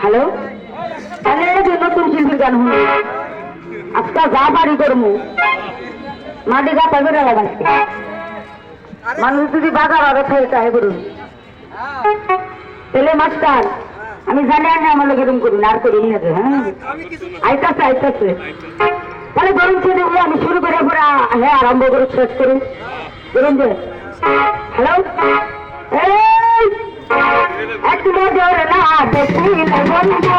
Hello? তাহলে যে নতুন শিল্পীর গান শুনি আজকাল যা বাড়ি করমু মাটি গা পাবে না লাগাচ্ছে মানুষ যদি বাজার আরও খেয়ে চায় করুন। তাহলে মাস্টার, আমি জানি আমি আমার লোক এরকম করি না, আর করি না হ্যাঁ? আইতাছে আইতাছে। তাহলে ছেলে বলে আমি শুরু করে পরে হ্যাঁ আরম্ভ করে শেষ করি। যে, হ্যালো? এই அத்துமதோர நாட்டத்தில் ஒன்றா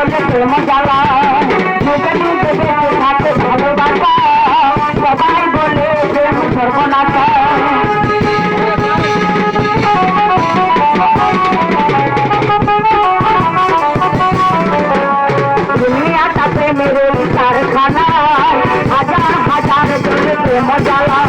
বলে প্রেম জ্বালা মুখে মুখে বেঁচে থাকে ভালোবাসা সবাই বলে প্রেম সর্বনাশা দুনিয়াটা প্রেমের কারখানা হাজার হাজার প্রেম জ্বালা